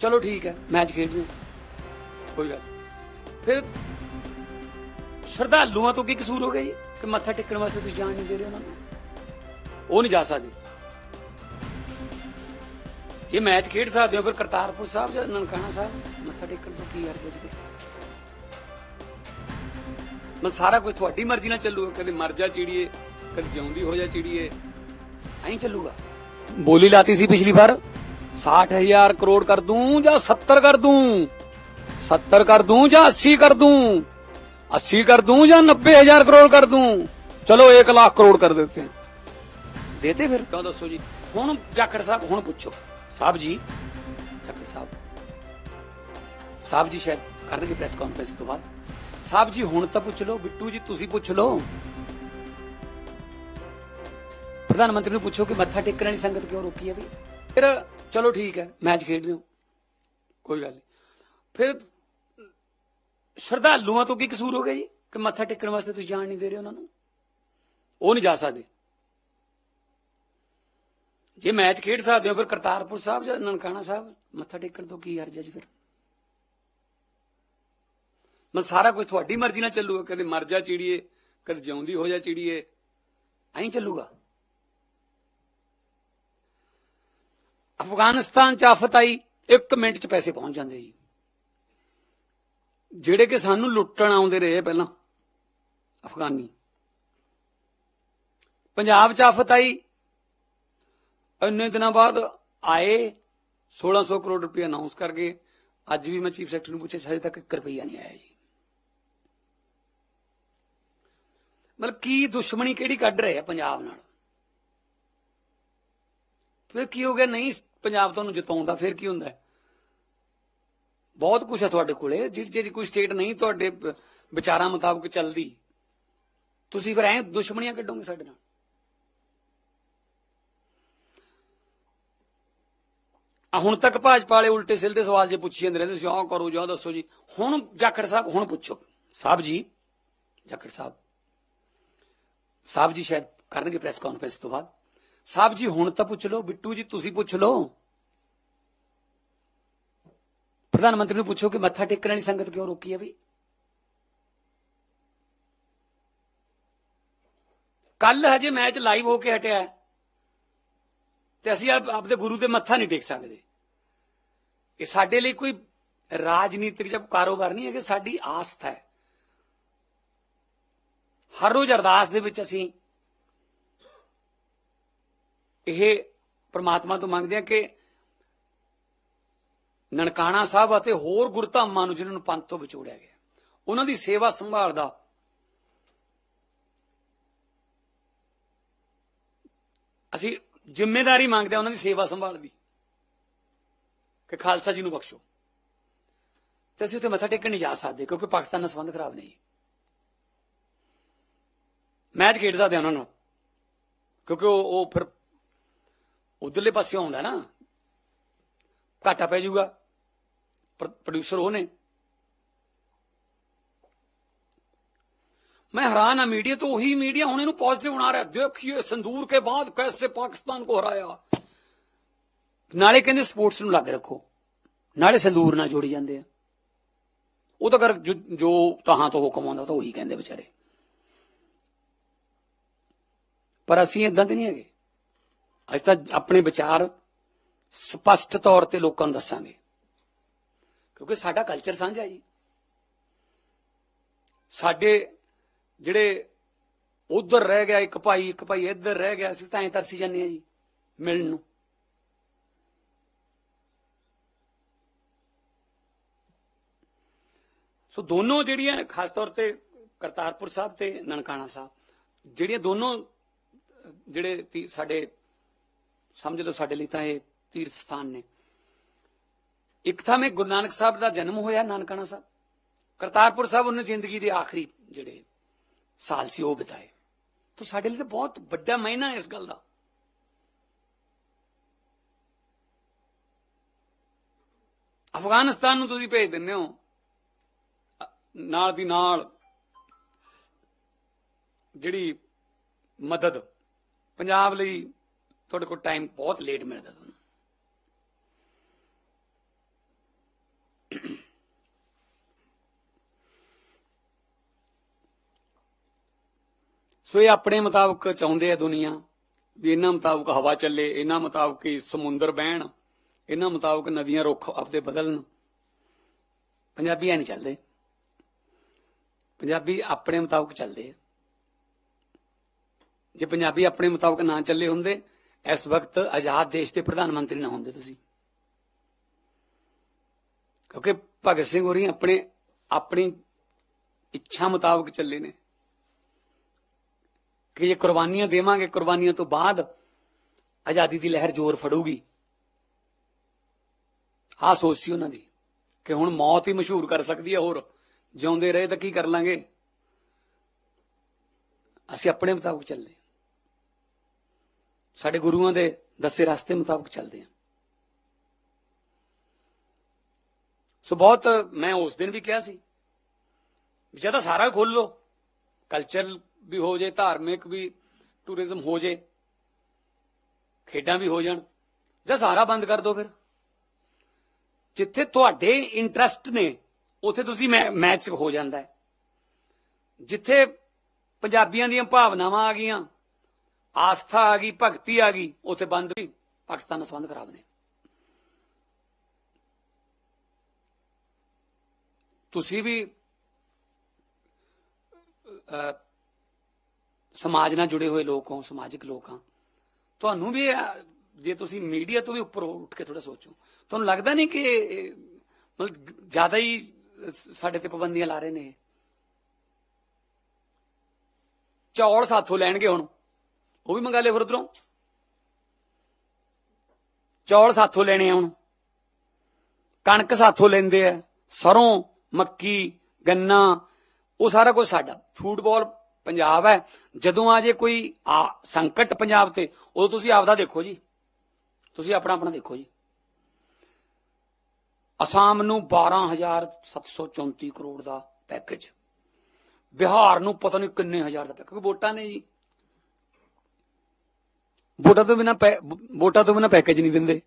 ਚਲੋ ਠੀਕ ਹੈ, ਮੈਚ ਖੇਡ ਰਹੇ ਹੋ। ਕੋਈ ਗੱਲ ਫਿਰ ਸ਼ਰਧਾਲੂਆਂ ਤੋਂ ਕੀ ਕਸੂਰ ਹੋ ਗਿਆ ਜੀ? ਕਿ ਮੱਥਾ ਟੇਕਣ ਵਾਸਤੇ ਤੁਸੀਂ ਜਾਣ ਨਹੀਂ ਦੇ ਰਹੇ ਉਹਨਾਂ ਨੂੰ? ਉਹ ਨਹੀਂ ਜਾ ਸਕਦੇ। ਜੇ ਮੈਚ ਖੇਡ ਸਕਦੇ ਹੋ, ਫਿਰ ਕਰਤਾਰਪੁਰ ਸਾਹਿਬ ਜਾਂ ਨਨਕਾਣਾ ਸਾਹਿਬ, ਮੱਥਾ ਟੇਕਣ ਤੋਂ ਕੀ ਹਰਜ ਹੈ ਮੈਂ ਸਾਰਾ ਕੁਝ ਤੁਹਾਡੀ ਮਰਜ਼ੀ ਨਾਲ ਚੱਲੂਗਾ, ਕਦੇ ਮਰ ਜਾ ਚਿੜੀਏ, ਕਦੇ ਜਿਉਂਦੀ ਹੋ ਜਾ ਚਿੜੀਏ, ਐਂ ਚੱਲੂਗਾ। ਬੋਲੀ ਲਾਤੀ ਸੀ ਪਿਛਲੀ ਵਾਰ। 60000 ਕਰੋੜ ਕਰ ਦੂੰ ਜਾਂ 70 ਕਰ ਦੂੰ? 70 ਕਰ ਦੂੰ ਜਾਂ 80 ਕਰ ਦੂੰ? 80 ਕਰ ਦੂं ਜਾਂ 90000 ਕਰੋੜ ਕਰ ਦੂं? ਚਲੋ 1 ਲੱਖ ਕਰੋੜ ਕਰ ਦਿੱਤੇ ਦੇਤੇ ਫਿਰ। ਕਿਉਂ ਦੱਸੋ ਜੀ? ਹੁਣ ਜਾਖੜ ਸਾਹਿਬ, ਹੁਣ ਪੁੱਛੋ। ਸਾਹਿਬ ਜੀ, ਜਾਖੜ ਸਾਹਿਬ। ਸਾਹਿਬ ਜੀ ਸ਼ਾਇਦ ਕਰਨਗੇ ਪ੍ਰੈਸ ਕਾਨਫਰੰਸ ਤੋਂ ਬਾਅਦ। ਸਾਹਿਬ ਜੀ, ਹੁਣ ਤਾਂ ਪੁੱਛ ਲਓ। ਬਿੱਟੂ ਜੀ, ਤੁਸੀਂ ਪੁੱਛ ਲਓ। ਪ੍ਰਧਾਨ ਮੰਤਰੀ ਨੂੰ ਪੁੱਛੋ ਕਿ ਮੱਥਾ ਟੇਕਣ ਵਾਲੀ ਸੰਗਤ ਕਿਉਂ ਰੋਕੀ ਹੈ ਵੀ? ਫਿਰ ਚਲੋ ਠੀਕ ਹੈ, ਮੈਚ ਖੇਡ ਰਹੇ ਹੋ। ਕੋਈ ਗੱਲ ਨਹੀਂ ਫਿਰ ਸ਼ਰਧਾਲੂਆਂ ਤੋਂ ਕੀ ਕਸੂਰ ਹੋ ਗਿਆ ਜੀ? ਕਿ ਮੱਥਾ ਟੇਕਣ ਵਾਸਤੇ ਤੁਸੀਂ ਜਾਣ ਨਹੀਂ ਦੇ ਰਹੇ ਉਹਨਾਂ ਨੂੰ? ਉਹ ਨਹੀਂ ਜਾ ਸਕਦੇ। ਜੇ ਮੈਚ ਖੇਡ ਸਕਦੇ ਹੋ, ਫਿਰ ਕਰਤਾਰਪੁਰ ਸਾਹਿਬ ਜਾਂ ਨਨਕਾਣਾ ਸਾਹਿਬ, ਮੱਥਾ ਟੇਕਣ ਤੋਂ ਕੀ ਹਰਜ ਹੈ ਜੀ ਫਿਰ? ਮੈਂ ਸਾਰਾ ਕੁਝ ਤੁਹਾਡੀ ਮਰਜ਼ੀ ਨਾਲ ਚੱਲੂਗਾ, ਕਦੇ ਮਰ ਜਾ ਚਿੜੀਏ, ਕਦੇ ਜਿਉਂਦੀ ਹੋ ਜਾ ਚਿੜੀਏ, ਐਂ ਚੱਲੂਗਾ। ਅਫਗਾਨਿਸਤਾਨ ਚ ਆਫਤ ਆਈ 1 ਮਿੰਟ ਚ ਪੈਸੇ ਪਹੁੰਚ ਜਾਂਦੇ ਜੀ। ਜਿਹੜੇ ਕਿ ਸਾਨੂੰ ਲੁੱਟਣ ਆਉਂਦੇ ਰਹੇ ਪਹਿਲਾਂ, ਅਫਗਾਨੀ। ਪੰਜਾਬ ਚ ਆਫਤ ਆਈ, ਇੰਨੇ ਦਿਨਾਂ ਬਾਅਦ ਆਏ 1600 ਕਰੋੜ ਰੁਪਏ ਅਨਾਉਂਸ ਕਰ ਗਏ। ਅੱਜ ਵੀ ਮੈਂ ਚੀਫ ਸੈਕਟਰੀ ਨੂੰ ਪੁੱਛਿਆ, ਹਜੇ ਤੱਕ 1 ਰੁਪਈਆ ਨਹੀਂ ਆਇਆ ਜੀ। ਮਤਲਬ ਕੀ ਦੁਸ਼ਮਣੀ ਕਿਹੜੀ ਕੱਢ ਰਹੇ ਆ ਪੰਜਾਬ ਨਾਲ? ਫਿਰ ਕੀ ਹੋ ਗਿਆ? ਨਹੀਂ, ਪੰਜਾਬ ਤੁਹਾਨੂੰ ਜਿਤਾਉਂਦਾ ਫਿਰ ਕੀ ਹੁੰਦਾ? ਬਹੁਤ ਕੁਝ ਹੈ ਤੁਹਾਡੇ ਕੋਲੇ, ਜਿਹੜੀ ਜਿਹੜੀ ਕੋਈ ਸਟੇਟ ਨਹੀਂ ਤੁਹਾਡੇ ਵਿਚਾਰਾਂ ਮੁਤਾਬਕ ਚੱਲਦੀ। ਤੁਸੀਂ ਫਿਰ ਐ ਦੁਸ਼ਮਣੀਆਂ ਕੱਢੋਗੇ ਸਾਡੇ ਨਾਲ? ਆ ਹੁਣ ਤੱਕ ਭਾਜਪਾ ਵਾਲੇ ਉਲਟੇ ਸਿੱਧੇ ਸਵਾਲ ਜੇ ਪੁੱਛੀ ਜਾਂਦੇ ਰਹਿੰਦੇ ਸੀ, ਆਹ ਕਰੋ ਜਾਂ ਦੱਸੋ ਜੀ। ਹੁਣ ਜਾਖੜ ਸਾਹਿਬ, ਹੁਣ ਪੁੱਛੋ। ਸਾਹਿਬ ਜੀ, ਜਾਖੜ ਸਾਹਿਬ। ਸਾਹਿਬ ਜੀ ਸ਼ਾਇਦ ਕਰਨਗੇ ਪ੍ਰੈਸ ਕਾਨਫਰੰਸ ਤੋਂ ਬਾਅਦ। ਸਾਹਿਬ ਜੀ, ਹੁਣ ਤਾਂ ਪੁੱਛ ਲਓ, ਬਿੱਟੂ ਜੀ, ਤੁਸੀਂ ਪੁੱਛ ਲਓ। ਪ੍ਰਧਾਨ ਮੰਤਰੀ ਨੂੰ ਪੁੱਛੋ ਕਿ ਮੱਥਾ ਟੇਕਣ ਵਾਲੀ ਸੰਗਤ ਕਿਉਂ ਰੋਕੀ ਹੈ ਬਈ? ਕੱਲ ਹਜੇ ਮੈਚ ਲਾਈਵ ਹੋ ਕੇ ਹਟਿਆ ਤੇ ਅਸੀਂ ਆਪਦੇ ਗੁਰੂ ਦੇ ਮੱਥਾ ਨਹੀਂ ਟੇਕ ਸਕਦੇ। ਇਹ ਸਾਡੇ ਲਈ ਕੋਈ ਰਾਜਨੀਤਿਕ ਜਾਂ ਕਾਰੋਬਾਰ ਨਹੀਂ ਹੈ ਕਿ ਸਾਡੀ ਆਸਥਾ ਹੈ। ਹਰ ਰੋਜ਼ ਅਰਦਾਸ ਦੇ ਵਿੱਚ ਅਸੀਂ ਇਹ ਪ੍ਰਮਾਤਮਾ ਤੋਂ ਮੰਗਦੇ ਹਾਂ ਕਿ ਨਨਕਾਣਾ ਸਾਹਿਬ ਅਤੇ ਹੋਰ ਗੁਰਧਾਮਾਂ ਨੂੰ ਜਿਨ੍ਹਾਂ ਨੂੰ ਪੰਥ ਤੋਂ ਵਿਛੋੜਿਆ ਗਿਆ। ਉਹਨਾਂ ਦੀ ਸੇਵਾ ਸੰਭਾਲ ਦਾ ਅਸੀਂ ਜ਼ਿੰਮੇਵਾਰੀ ਮੰਗਦੇ ਹਾਂ ਉਹਨਾਂ ਦੀ ਸੇਵਾ ਸੰਭਾਲ ਦੀ ਕਿ ਖਾਲਸਾ ਜੀ ਨੂੰ ਬਖਸ਼ੋ। ਤੇ ਅਸੀਂ ਉੱਥੇ ਮੱਥਾ ਟੇਕਣ ਨਹੀਂ ਜਾ ਸਕਦੇ ਕਿਉਂਕਿ ਪਾਕਿਸਤਾਨ ਨਾਲ ਸੰਬੰਧ ਖਰਾਬ ਨਹੀਂ। ਮੈਚ ਖੇਡ ਸਕਦੇ ਹਾਂ ਉਹਨਾਂ ਨਾਲ ਕਿਉਂਕਿ ਉਹ ਉਹ ਫਿਰ ਉਧਰਲੇ ਪਾਸਿਓਂ ਆਉਂਦਾ ਨਾ ਘਾਟਾ ਪੈ ਜਾਊਗਾ ਪ੍ਰੋਡਿਊਸਰ ਉਹ ਨੇ ਮੈਂ ਹੈਰਾਨ ਆ मीडिया तो वही मीडिया ਹੁਣ ਇਹਨੂੰ ਪੋਜ਼ਿਟਿਵ ਬਣਾ ਰਿਹਾ ਦੇਖੀਏ ਸੰਦੂਰ ਕੇ ਬਾਅਦ ਕੈਸੇ ਪਾਕਿਸਤਾਨ ਕੋ ਹਰਾਇਆ ਨਾਲੇ ਕਹਿੰਦੇ ਸਪੋਰਟਸ ਨੂੰ ਲੱਗ ਰੱਖੋ ਨਾਲੇ ਸੰਦੂਰ ਨਾਲ ਜੋੜੀ ਜਾਂਦੇ ਆ ਉਹ ਤਾਂ ਕਰ ਜੋ ਜੋ ਤਹਾਂ ਤੋਂ ਹੁਕਮ ਆਉਂਦਾ ਉਹ ਤਾਂ ਉਹੀ ਕਹਿੰਦੇ ਵਿਚਾਰੇ ਪਰ ਅਸੀਂ ਇਦਾਂ ਦੇ ਨਹੀਂ ਹੈਗੇ ਅਸੀਂ ਤਾਂ ਆਪਣੇ ਵਿਚਾਰ ਸਪਸ਼ਟ ਤੌਰ ਤੇ ਲੋਕਾਂ ਨੂੰ ਦੱਸਾਂਗੇ। ਕਿਉਂਕਿ ਸਾਡਾ ਕਲਚਰ ਸਾਂਝਾ ਜੀ। ਸਾਡੇ ਜਿਹੜੇ ਉਧਰ ਰਹਿ ਗਿਆ ਇੱਕ ਭਾਈ ਇੱਕ ਭਾਈ ਇੱਧਰ ਰਹਿ ਗਿਆ, ਅਸੀਂ ਤਾਂ ਐਂ ਤਰਸੀ ਜਾਂਦੇ ਆ ਜੀ, ਮਿਲਣ ਨੂੰ। ਸੋ ਦੋਨੋਂ ਜਿਹੜੀਆਂ ਖਾਸ ਤੌਰ ਤੇ ਕਰਤਾਰਪੁਰ ਸਾਹਿਬ ਤੇ ਨਨਕਾਣਾ ਸਾਹਿਬ, ਜਿਹੜੀਆਂ ਦੋਨੋਂ ਜਿਹੜੇ ਸਾਡੇ ਸਮਝ ਲਓ ਸਾਡੇ ਲਈ ਤਾਂ ਇਹ ਤੀਰਥ ਸਥਾਨ ਨੇ। ਇੱਕ ਥਾਂ ਮੈਂ ਗੁਰੂ ਨਾਨਕ ਸਾਹਿਬ ਦਾ ਜਨਮ ਹੋਇਆ ਨਾਨਕਾਣਾ ਸਾਹਿਬ। ਕਰਤਾਰਪੁਰ ਸਾਹਿਬ ਉਹਨੇ ਜ਼ਿੰਦਗੀ ਦੇ ਆਖਰੀ ਜਿਹੜੇ ਸਾਲ ਸੀ, ਉਹ ਬਿਤਾਏ। ਤਾਂ ਸਾਡੇ ਲਈ ਤਾਂ ਬਹੁਤ ਵੱਡਾ ਮਹੀਨਾ ਹੈ ਇਸ ਗੱਲ ਦਾ। ਅਫਗਾਨਿਸਤਾਨ ਨੂੰ ਤੁਸੀਂ ਭੇਜ ਦਿੰਦੇ ਹੋ। ਨਾਲ ਦੀ ਨਾਲ ਜਿਹੜੀ ਮਦਦ ਪੰਜਾਬ ਲਈ ਤੁਹਾਡੇ ਕੋਲ ਟਾਈਮ ਬਹੁਤ ਲੇਟ ਮਿਲਦਾ ਤੁਹਾਨੂੰ। ਸੋ ਇਹ ਆਪਣੇ ਮੁਤਾਬਕ ਚਾਹੁੰਦੇ ਆ ਦੁਨੀਆ, ਵੀ ਇਹਨਾਂ ਮੁਤਾਬਕ ਹਵਾ ਚੱਲੇ, ਇਹਨਾਂ ਮੁਤਾਬਕ ਹੀ ਸਮੁੰਦਰ ਬਹਿਣ, ਇਹਨਾਂ ਮੁਤਾਬਕ ਨਦੀਆਂ ਰੁੱਖ ਆਪਦੇ ਬਦਲਣ। ਪੰਜਾਬੀ ਐ ਨਹੀਂ ਚੱਲਦੇ। ਪੰਜਾਬੀ ਆਪਣੇ ਮੁਤਾਬਕ ਚੱਲਦੇ ਜੇ ਪੰਜਾਬੀ ਆਪਣੇ ਮੁਤਾਬਕ ਨਾ ਚੱਲੇ ਹੁੰਦੇ ਇਸ ਵਕਤ ਆਜ਼ਾਦ ਦੇਸ਼ ਦੇ ਪ੍ਰਧਾਨ ਮੰਤਰੀ ਨਾ ਹੁੰਦੇ ਤੁਸੀਂ। ਕਿਉਂਕਿ ਭਗਤ ਸਿੰਘ ਹੋਰੀ ਆਪਣੇ, ਆਪਣੀ ਇੱਛਾ ਮੁਤਾਬਕ ਚੱਲੇ ਨੇ। ਕਿ ਜੇ ਕੁਰਬਾਨੀਆਂ ਦੇਵਾਂਗੇ, ਕੁਰਬਾਨੀਆਂ ਤੋਂ ਬਾਅਦ ਆਜ਼ਾਦੀ ਦੀ ਲਹਿਰ ਜ਼ੋਰ ਫੜੂਗੀ। ਆਹ ਸੋਚ ਸੀ ਉਹਨਾਂ ਦੀ ਕਿ ਹੁਣ ਮੌਤ ਹੀ ਮਸ਼ਹੂਰ ਕਰ ਸਕਦੀ ਹੈ ਹੋਰ। ਜਿਉਂਦੇ ਰਹੇ ਤਾਂ ਕੀ ਕਰ ਲਾਂਗੇ? ਅਸੀਂ ਆਪਣੇ ਮੁਤਾਬਕ ਚੱਲੇ। ਸਾਡੇ ਗੁਰੂਆਂ ਦੇ ਦੱਸੇ ਰਸਤੇ ਮੁਤਾਬਕ ਚੱਲਦੇ ਹਾਂ। ਸੋ ਬਹੁਤ ਮੈਂ ਉਸ ਦਿਨ ਵੀ ਕਿਹਾ ਸੀ ਵੀ ਜਾਂ ਤਾਂ ਸਾਰਾ ਖੋਲ ਲੋ ਕਲਚਰ ਵੀ ਹੋ ਜੇ, ਧਾਰਮਿਕ ਵੀ ਟੂਰਿਜ਼ਮ ਹੋ ਜੇ, ਖੇਡਾਂ ਵੀ ਹੋ ਜਾਣ, ਜਾਂ ਸਾਰਾ ਬੰਦ ਕਰ ਦੋ ਫਿਰ। ਜਿੱਥੇ ਤੁਹਾਡੇ ਇੰਟਰਸਟ ਨੇ, ਉੱਥੇ ਤੁਸੀਂ ਮੈਚ ਹੋ ਜਾਂਦਾ ਹੈ। ਜਿੱਥੇ ਪੰਜਾਬੀਆਂ ਦੀਆਂ ਭਾਵਨਾਵਾਂ ਆ ਗਈਆਂ ਆਸਥਾ ਆ ਗਈ, ਭਗਤੀ ਆ ਗਈ, ਉੱਥੇ ਬੰਦ ਵੀ ਪਾਕਿਸਤਾਨ ਨਾਲ ਸੰਬੰਧ ਖਰਾਬ ਨੇ। ਤੁਸੀਂ ਵੀ ਸਮਾਜ ਨਾਲ ਜੁੜੇ ਹੋਏ ਲੋਕ ਹੋ, ਸਮਾਜਿਕ ਲੋਕ ਹਾਂ। ਤੁਹਾਨੂੰ ਵੀ, ਜੇ ਤੁਸੀਂ ਮੀਡੀਆ ਤੋਂ ਵੀ ਉੱਪਰ ਉੱਠ ਕੇ ਥੋੜਾ ਸੋਚੋ, ਤੁਹਾਨੂੰ ਲੱਗਦਾ ਨਹੀਂ ਕਿ, ਮਤਲਬ ਜ਼ਿਆਦਾ ਹੀ ਸਾਡੇ ਤੇ ਪਾਬੰਦੀਆਂ ਲਾ ਰਹੇ ਨੇ ਇਹ? ਚੌਲ ਸਾਥੋਂ ਲੈਣਗੇ ਹੁਣ। ਉਹ ਵੀ ਮੰਗਾ ਲਿਆ ਫਿਰ ਉਧਰੋਂ। ਚੌਲ ਸਾਥੋਂ ਲੈਣੇ ਆ ਹੁਣ। ਕਣਕ ਸਾਥੋਂ ਲੈਂਦੇ ਆ, ਸਰੋਂ, ਮੱਕੀ, ਗੰਨਾ, ਉਹ ਸਾਰਾ ਕੁਝ ਸਾਡਾ। ਫੁੱਟਬਾਲ ਪੰਜਾਬ ਹੈ। ਜਦੋਂ ਆ ਜੇ ਕੋਈ ਆ ਸੰਕਟ ਪੰਜਾਬ ਤੇ, ਉਦੋਂ ਤੁਸੀਂ ਆਪਦਾ ਦੇਖੋ ਜੀ। ਤੁਸੀਂ ਆਪਣਾ ਆਪਣਾ ਦੇਖੋ ਜੀ। ਅਸਾਮ ਨੂੰ 12734 ਕਰੋੜ ਦਾ ਪੈਕੇਜ। ਬਿਹਾਰ ਨੂੰ ਪਤਾ ਨਹੀਂ ਕਿੰਨੇ ਹਜ਼ਾਰ ਦਾ ਪੈਕੇਜ। ਵੋਟਾਂ ਨੇ ਜੀ। ਵੋਟਾਂ ਤੋਂ ਬਿਨਾ ਵੋਟਾਂ ਤੋਂ ਬਿਨਾ ਪੈਕੇਜ ਨਹੀਂ ਦਿੰਦੇ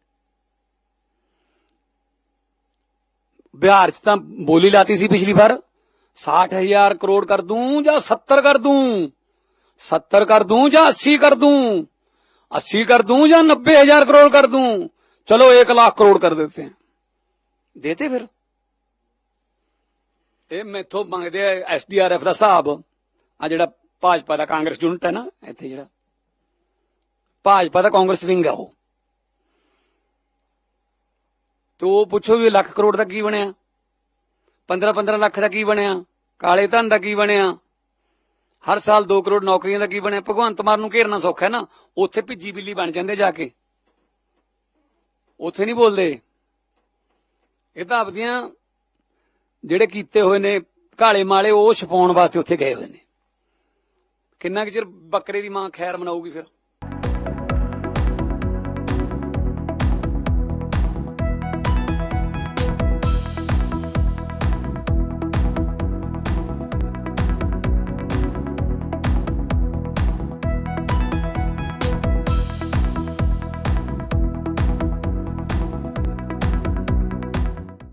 ਬਿਹਾਰ 'ਚ ਤਾਂ ਬੋਲੀ ਲਾਤੀ ਸੀ ਪਿਛਲੀ ਵਾਰ 60000 ਕਰੋੜ ਕਰ ਦੂੰ ਜਾਂ 70 ਕਰ ਦੂੰ 70 ਕਰ ਦੂੰ ਜਾਂ 80 ਕਰ ਦੂੰ 80 ਕਰ ਦੂं ਜਾਂ 90000 करोड़ कर दूं चलो एक लाख करोड़ कर देते हैं देते फिर ਇਹ ਮੈਥੋਂ ਮੰਗਦੇ ਆ ਐਸਡੀਆਰਐਫ ਦਾ ਹਿਸਾਬ ਆ ਜਿਹੜਾ ਭਾਜਪਾ ਦਾ ਕਾਂਗਰਸ ਯੂਨਿਟ ਹੈ ਨਾ ਇੱਥੇ ਜਿਹੜਾ ਭਾਜਪਾ ਦਾ ਕਾਂਗਰਸ ਵਿੰਗ ਆ ਉਹ। ਤੇ ਉਹ ਪੁੱਛੋ ਵੀ ਲੱਖ ਕਰੋੜ ਦਾ ਕੀ ਬਣਿਆ? 15 15 ਲੱਖ ਦਾ ਕੀ ਬਣਿਆ? ਕਾਲੇ ਧਨ ਦਾ ਕੀ ਬਣਿਆ? ਹਰ ਸਾਲ 2 ਕਰੋੜ ਨੌਕਰੀਆਂ ਦਾ ਕੀ ਬਣਿਆ? ਭਗਵੰਤ ਮਾਨ ਨੂੰ ਘੇਰਨਾ ਸੌਖਾ ਹੈ ਨਾ? ਉੱਥੇ ਭਿੱਜੀ ਬਿੱਲੀ ਬਣ ਜਾਂਦੇ ਜਾ ਕੇ। ਉੱਥੇ ਨਹੀਂ ਬੋਲਦੇ। ਇਹ ਤਾਂ ਆਪਦੀਆਂ ਜਿਹੜੇ ਕੀਤੇ ਹੋਏ ਨੇ ਕਾਲੇ ਮਾਲੇ, ਉਹ ਛਪਾਉਣ ਵਾਸਤੇ ਉੱਥੇ ਗਏ ਹੋਏ ਨੇ। ਕਿੰਨਾ ਕੁ ਚਿਰ ਬੱਕਰੇ ਦੀ ਮਾਂ ਖੈਰ ਮਨਾਊਗੀ ਫਿਰ?